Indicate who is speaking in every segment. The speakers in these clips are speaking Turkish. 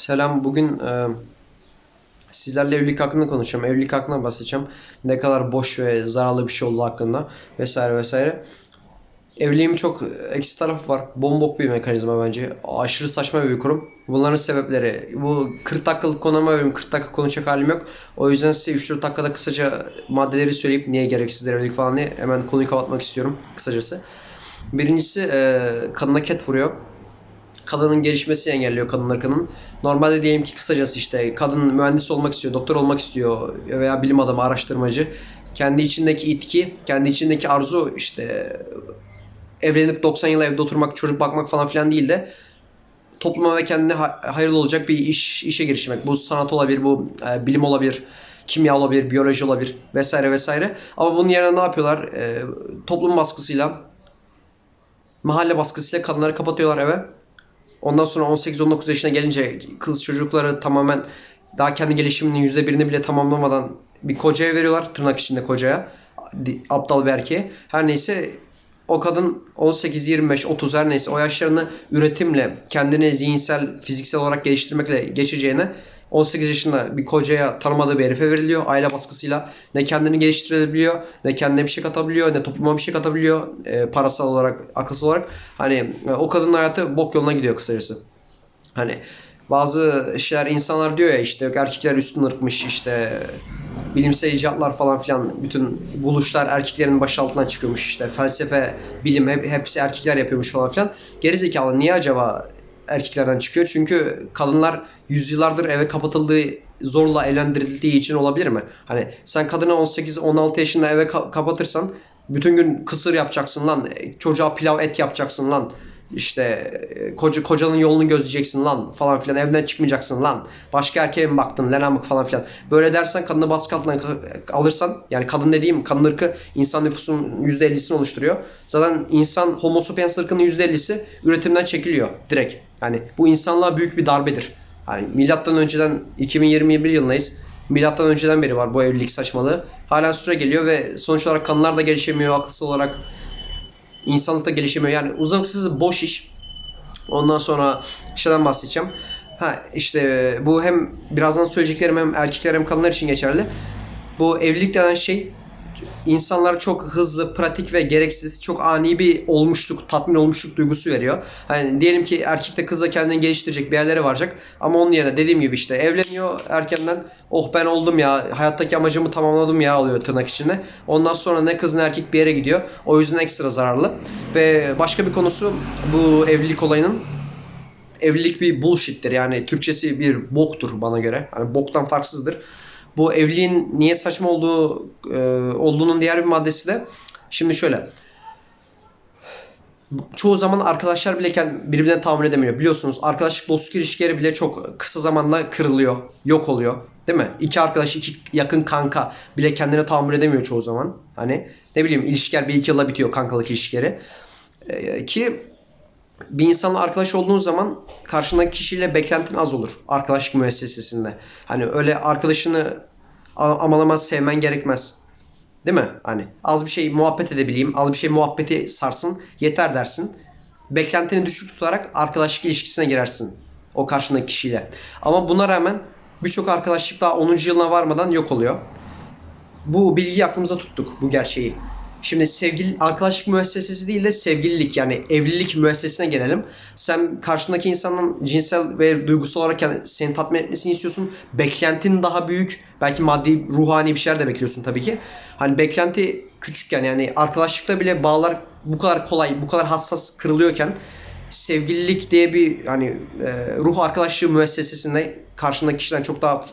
Speaker 1: Selam. Bugün e, sizlerle evlilik hakkında konuşacağım. Evlilik hakkında bahsedeceğim. Ne kadar boş ve zararlı bir şey olduğu hakkında vesaire vesaire. Evliliğin çok eksi tarafı var. Bombok bir mekanizma bence. Aşırı saçma bir kurum. Bunların sebepleri. Bu 40 dakikalık konuma benim 40 dakika konuşacak halim yok. O yüzden size 3-4 dakikada kısaca maddeleri söyleyip niye gereksizdir evlilik falan diye hemen konuyu kapatmak istiyorum kısacası. Birincisi e, kadına ket vuruyor kadının gelişmesini engelliyor kadın ırkının. Normalde diyelim ki kısacası işte kadın mühendis olmak istiyor, doktor olmak istiyor veya bilim adamı, araştırmacı. Kendi içindeki itki, kendi içindeki arzu işte evlenip 90 yıl evde oturmak, çocuk bakmak falan filan değil de topluma ve kendine ha- hayırlı olacak bir iş işe girişmek. Bu sanat olabilir, bu e, bilim olabilir, kimya olabilir, biyoloji olabilir vesaire vesaire. Ama bunun yerine ne yapıyorlar? E, toplum baskısıyla, mahalle baskısıyla kadınları kapatıyorlar eve. Ondan sonra 18-19 yaşına gelince kız çocukları tamamen daha kendi gelişiminin %1'ini bile tamamlamadan bir kocaya veriyorlar. Tırnak içinde kocaya. Aptal bir. Her neyse o kadın 18, 25, 30 her neyse o yaşlarını üretimle kendini zihinsel, fiziksel olarak geliştirmekle geçeceğine 18 yaşında bir kocaya tanımadığı bir herife veriliyor aile baskısıyla. Ne kendini geliştirebiliyor, ne kendine bir şey katabiliyor, ne topluma bir şey katabiliyor e, parasal olarak, akılsal olarak. Hani e, o kadının hayatı bok yoluna gidiyor kısacası. Hani bazı şeyler insanlar diyor ya işte erkekler üstün ırkmış işte bilimsel icatlar falan filan bütün buluşlar erkeklerin başı altından çıkıyormuş işte felsefe, bilim hep, hepsi erkekler yapıyormuş falan filan. Gerizekalı niye acaba erkeklerden çıkıyor? Çünkü kadınlar yüzyıllardır eve kapatıldığı zorla evlendirildiği için olabilir mi? Hani sen kadını 18-16 yaşında eve ka- kapatırsan bütün gün kısır yapacaksın lan. Çocuğa pilav et yapacaksın lan. İşte e, koca, kocanın yolunu gözleyeceksin lan falan filan evden çıkmayacaksın lan. Başka erkeğe mi baktın lan amık falan filan. Böyle dersen kadını baskı altına alırsan yani kadın dediğim kadın ırkı insan nüfusunun %50'sini oluşturuyor. Zaten insan homo sapiens ırkının %50'si üretimden çekiliyor direkt. Yani bu insanlığa büyük bir darbedir. Yani milattan önceden 2021 yılındayız. Milattan önceden beri var bu evlilik saçmalığı. Hala süre geliyor ve sonuç olarak kanlar da gelişemiyor akılsız olarak. İnsanlık da gelişemiyor. Yani uzaklıksız boş iş. Ondan sonra şeyden bahsedeceğim. Ha işte bu hem birazdan söyleyeceklerim hem erkekler hem kadınlar için geçerli. Bu evlilik denen şey insanlara çok hızlı, pratik ve gereksiz, çok ani bir olmuşluk, tatmin olmuşluk duygusu veriyor. Hani diyelim ki erkek de kız da kendini geliştirecek bir yerlere varacak ama onun yerine dediğim gibi işte evleniyor erkenden oh ben oldum ya hayattaki amacımı tamamladım ya oluyor tırnak içinde. Ondan sonra ne kız ne erkek bir yere gidiyor. O yüzden ekstra zararlı. Ve başka bir konusu bu evlilik olayının evlilik bir bullshit'tir. Yani Türkçesi bir boktur bana göre. Hani boktan farksızdır. Bu evliliğin niye saçma olduğu e, olduğunun diğer bir maddesi de şimdi şöyle. Çoğu zaman arkadaşlar bile kend- birbirine tahammül edemiyor. Biliyorsunuz arkadaşlık dostluk ilişkileri bile çok kısa zamanla kırılıyor, yok oluyor. Değil mi? İki arkadaş, iki yakın kanka bile kendine tahammül edemiyor çoğu zaman. Hani ne bileyim ilişkiler bir iki yılda bitiyor kankalık ilişkileri. E, ki bir insanla arkadaş olduğun zaman karşındaki kişiyle beklentin az olur arkadaşlık müessesesinde. Hani öyle arkadaşını a- aman aman sevmen gerekmez. Değil mi? Hani az bir şey muhabbet edebileyim, az bir şey muhabbeti sarsın, yeter dersin. Beklentini düşük tutarak arkadaşlık ilişkisine girersin o karşındaki kişiyle. Ama buna rağmen birçok arkadaşlık daha 10. yılına varmadan yok oluyor. Bu bilgiyi aklımıza tuttuk, bu gerçeği. Şimdi sevgili arkadaşlık müessesesi değil de sevgililik yani evlilik müessesesine gelelim. Sen karşındaki insanın cinsel ve duygusal olarak yani seni tatmin etmesini istiyorsun. Beklentin daha büyük. Belki maddi, ruhani bir şeyler de bekliyorsun tabii ki. Hani beklenti küçükken yani arkadaşlıkta bile bağlar bu kadar kolay, bu kadar hassas kırılıyorken sevgililik diye bir hani e, ruh arkadaşlığı müessesesinde karşındaki kişiden çok daha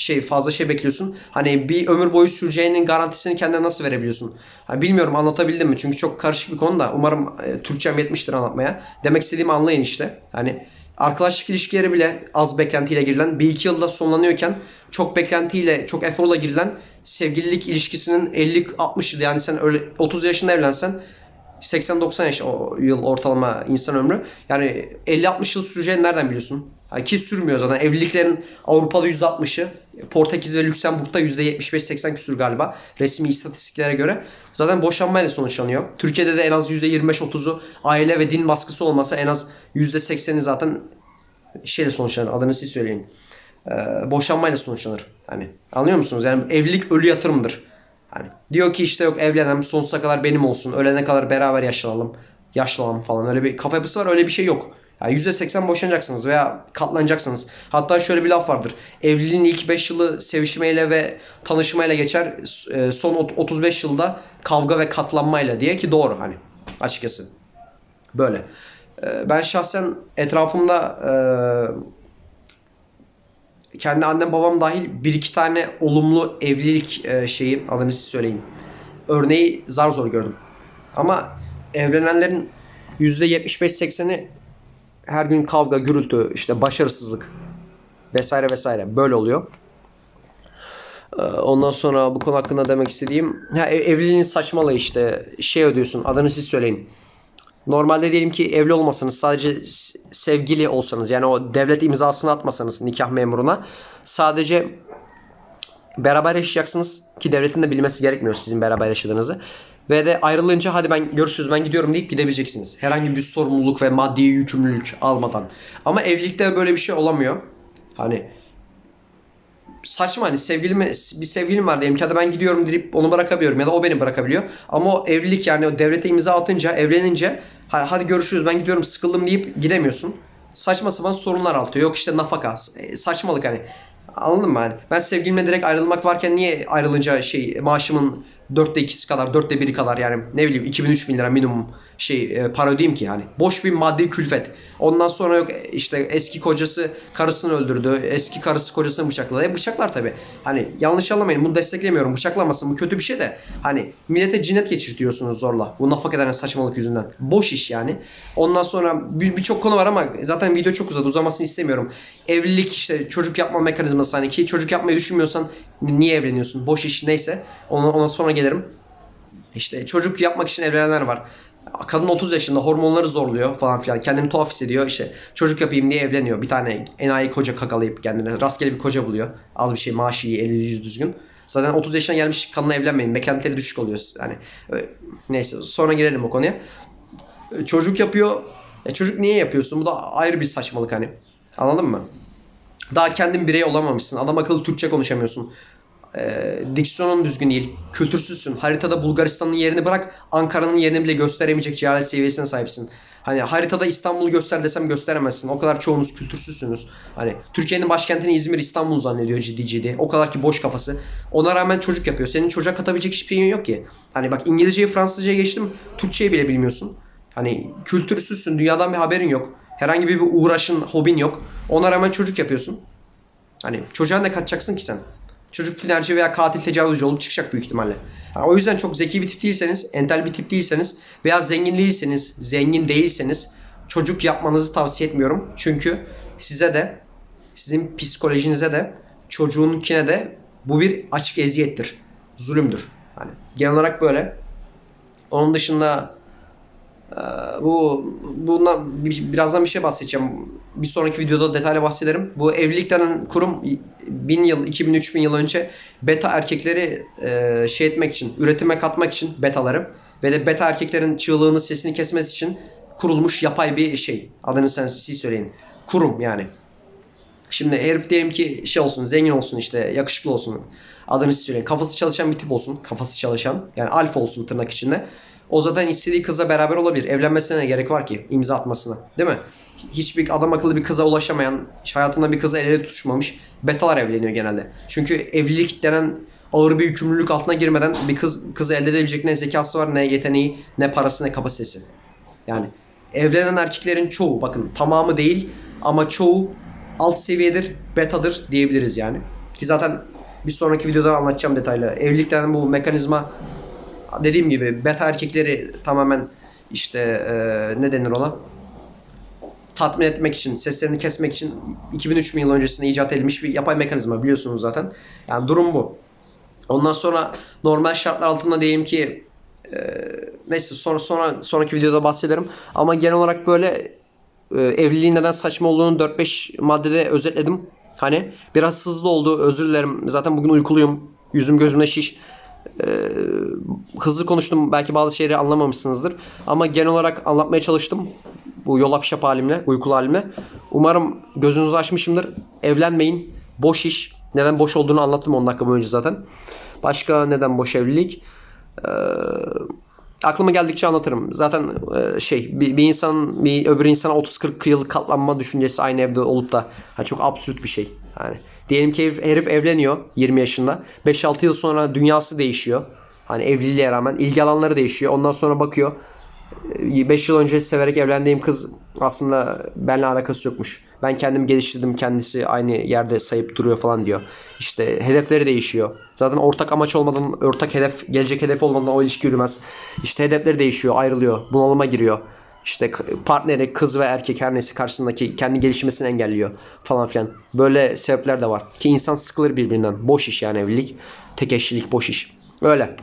Speaker 1: şey fazla şey bekliyorsun. Hani bir ömür boyu süreceğinin garantisini kendine nasıl verebiliyorsun? Hani bilmiyorum anlatabildim mi? Çünkü çok karışık bir konu da umarım e, Türkçem yetmiştir anlatmaya. Demek istediğimi anlayın işte. Hani arkadaşlık ilişkileri bile az beklentiyle girilen bir iki yılda sonlanıyorken çok beklentiyle çok eforla girilen sevgililik ilişkisinin 50-60 yıl yani sen öyle 30 yaşında evlensen 80-90 yaş o yıl ortalama insan ömrü. Yani 50-60 yıl süreceğini nereden biliyorsun? Ki sürmüyor zaten. Evliliklerin Avrupa'da %60'ı, Portekiz ve Lüksemburg'da %75-80 küsür galiba. Resmi istatistiklere göre. Zaten boşanmayla sonuçlanıyor. Türkiye'de de en az %25-30'u aile ve din baskısı olmasa en az %80'i zaten şeyle sonuçlanır. Adını siz söyleyin. Ee, boşanmayla sonuçlanır. Hani anlıyor musunuz? Yani evlilik ölü yatırımdır. Hani diyor ki işte yok evlenelim sonsuza kadar benim olsun. Ölene kadar beraber yaşlanalım. Yaşlanalım falan. Öyle bir kafa yapısı var. Öyle bir şey yok. Yani %80 boşanacaksınız veya katlanacaksınız. Hatta şöyle bir laf vardır. Evliliğin ilk 5 yılı sevişmeyle ve tanışmayla geçer. E, Son ot- 35 yılda kavga ve katlanmayla diye ki doğru hani açıkçası. Böyle. E, Ben şahsen etrafımda e, kendi annem babam dahil bir iki tane olumlu evlilik şeyi adını siz söyleyin. Örneği zar zor gördüm. Ama evlenenlerin %75-80'i her gün kavga, gürültü, işte başarısızlık vesaire vesaire böyle oluyor. Ee, Ondan sonra bu konu hakkında demek istediğim ya ev- evliliğin saçmalığı işte şey ödüyorsun adını siz söyleyin. Normalde diyelim ki evli olmasanız sadece sevgili olsanız yani o devlet imzasını atmasanız nikah memuruna sadece beraber yaşayacaksınız ki devletin de bilmesi gerekmiyor sizin beraber yaşadığınızı. Ve de ayrılınca hadi ben görüşürüz ben gidiyorum deyip gidebileceksiniz. Herhangi bir sorumluluk ve maddi yükümlülük almadan. Ama evlilikte böyle bir şey olamıyor. Hani saçma hani sevgilime bir sevgilim var diyelim ki hadi ben gidiyorum deyip onu bırakabiliyorum ya da o beni bırakabiliyor. Ama o evlilik yani o devlete imza atınca evlenince "Ha- hadi görüşürüz ben gidiyorum sıkıldım deyip gidemiyorsun. Saçma sapan sorunlar altıyor. Yok işte nafaka. E, Saçmalık hani. Anladın mı hani? Ben sevgilimle direkt ayrılmak varken niye ayrılınca şey maaşımın dörtte ikisi kadar, dörtte biri kadar yani ne bileyim 2000-3000 lira minimum şey e, para ödeyeyim ki hani. Boş bir maddi külfet. Ondan sonra yok e, işte eski kocası karısını öldürdü. Eski karısı kocasını bıçakladı. E bıçaklar tabi. Hani yanlış anlamayın bunu desteklemiyorum. Bıçaklamasın bu kötü bir şey de. Hani millete cinnet geçirtiyorsunuz zorla. Bu nafak eden saçmalık yüzünden. Boş iş yani. Ondan sonra bir- birçok konu var ama zaten video çok uzadı. Uzamasını istemiyorum. Evlilik işte çocuk yapma mekanizması hani ki çocuk yapmayı düşünmüyorsan niye evleniyorsun? Boş iş neyse. Ona, ona sonra gelirim. İşte çocuk yapmak için evlenenler var. Kadın 30 yaşında hormonları zorluyor falan filan. Kendini tuhaf hissediyor. İşte çocuk yapayım diye evleniyor. Bir tane enayi koca kakalayıp kendine rastgele bir koca buluyor. Az bir şey maaşı iyi, eli yüz düzgün. Zaten 30 yaşına gelmiş kadınla evlenmeyin. Beklentileri düşük oluyor. Yani e, neyse sonra girelim o konuya. E, Çocuk yapıyor. E, çocuk niye yapıyorsun? Bu da ayrı bir saçmalık hani. Anladın mı? Daha kendin birey olamamışsın. Adam akıllı Türkçe konuşamıyorsun. Ee, diksiyonun düzgün değil. Kültürsüzsün. Haritada Bulgaristan'ın yerini bırak. Ankara'nın yerini bile gösteremeyecek cehalet seviyesine sahipsin. Hani haritada İstanbul'u göster desem gösteremezsin. O kadar çoğunuz kültürsüzsünüz. Hani Türkiye'nin başkentini İzmir, İstanbul zannediyor ciddi ciddi. O kadar ki boş kafası. Ona rağmen çocuk yapıyor. Senin çocuğa katabilecek hiçbir şeyin yok ki. Hani bak İngilizceyi Fransızcaya geçtim. Türkçeyi bile bilmiyorsun. Hani kültürsüzsün. Dünyadan bir haberin yok. Herhangi bir uğraşın, hobin yok. Ona rağmen çocuk yapıyorsun. Hani çocuğa ne katacaksın ki sen? Çocuk tinerci veya katil tecavüzcü olup çıkacak büyük ihtimalle. Yani o yüzden çok zeki bir tip değilseniz, entel bir tip değilseniz veya zengin değilseniz, zengin değilseniz çocuk yapmanızı tavsiye etmiyorum. Çünkü size de, sizin psikolojinize de, çocuğunkine de bu bir açık eziyettir. Zulümdür. Hani genel olarak böyle. Onun dışında bu bundan bir- birazdan bir şey bahsedeceğim. Bir sonraki videoda detaylı bahsederim. Bu evlilik denen kurum 1000 yıl, 2000 3000 yıl önce beta erkekleri e, şey etmek için, üretime katmak için betaları ve de beta erkeklerin çığlığını, sesini kesmesi için kurulmuş yapay bir şey. Adını sen siz söyleyin. Kurum yani. Şimdi herif diyelim ki şey olsun, zengin olsun işte, yakışıklı olsun. Adını siz söyleyin. Kafası çalışan bir tip olsun. Kafası çalışan. Yani alfa olsun tırnak içinde. O zaten istediği kızla beraber olabilir. Evlenmesine ne gerek var ki? imza atmasına. Değil mi? Hiçbir adam akıllı bir kıza ulaşamayan, hayatında bir kıza el ele tutuşmamış betalar evleniyor genelde. Çünkü evlilik denen ağır bir yükümlülük altına girmeden bir kız kızı elde edebilecek ne zekası var, ne yeteneği, ne parası, ne kapasitesi. Yani evlenen erkeklerin çoğu bakın tamamı değil ama çoğu alt seviyedir, betadır diyebiliriz yani. Ki zaten bir sonraki videoda anlatacağım detaylı. Evlilikten bu mekanizma dediğim gibi beta erkekleri tamamen işte e, ne denir ona? tatmin etmek için, seslerini kesmek için 2003 yıl öncesinde icat edilmiş bir yapay mekanizma biliyorsunuz zaten. Yani durum bu. Ondan sonra normal şartlar altında diyelim ki e, neyse sonra sonra sonraki videoda bahsederim. Ama genel olarak böyle e, evliliğin neden saçma olduğunu 4-5 maddede özetledim. Hani biraz hızlı oldu özür dilerim. Zaten bugün uykuluyum. Yüzüm gözümde şiş. E, hızlı konuştum. Belki bazı şeyleri anlamamışsınızdır. Ama genel olarak anlatmaya çalıştım. Bu yolap şap halimle, uykulu halimle. Umarım gözünüzü açmışımdır. Evlenmeyin. Boş iş. Neden boş olduğunu anlattım 10 dakika önce zaten. Başka neden boş evlilik? Ee, aklıma geldikçe anlatırım. Zaten e, şey bir, bir insan bir öbür insana 30-40 yıl katlanma düşüncesi aynı evde olup da hani çok absürt bir şey. Yani diyelim ki herif, herif evleniyor 20 yaşında. 5-6 yıl sonra dünyası değişiyor. Hani evliliğe rağmen ilgi alanları değişiyor. Ondan sonra bakıyor 5 yıl önce severek evlendiğim kız aslında benimle alakası yokmuş. Ben kendim geliştirdim kendisi aynı yerde sayıp duruyor falan diyor. İşte hedefleri değişiyor. Zaten ortak amaç olmadan, ortak hedef, gelecek hedef olmadan o ilişki yürümez. İşte hedefleri değişiyor, ayrılıyor, bunalıma giriyor. İşte partneri, kız ve erkek her neyse karşısındaki kendi gelişmesini engelliyor falan filan. Böyle sebepler de var. Ki insan sıkılır birbirinden. Boş iş yani evlilik. Tek eşlilik boş iş. Öyle.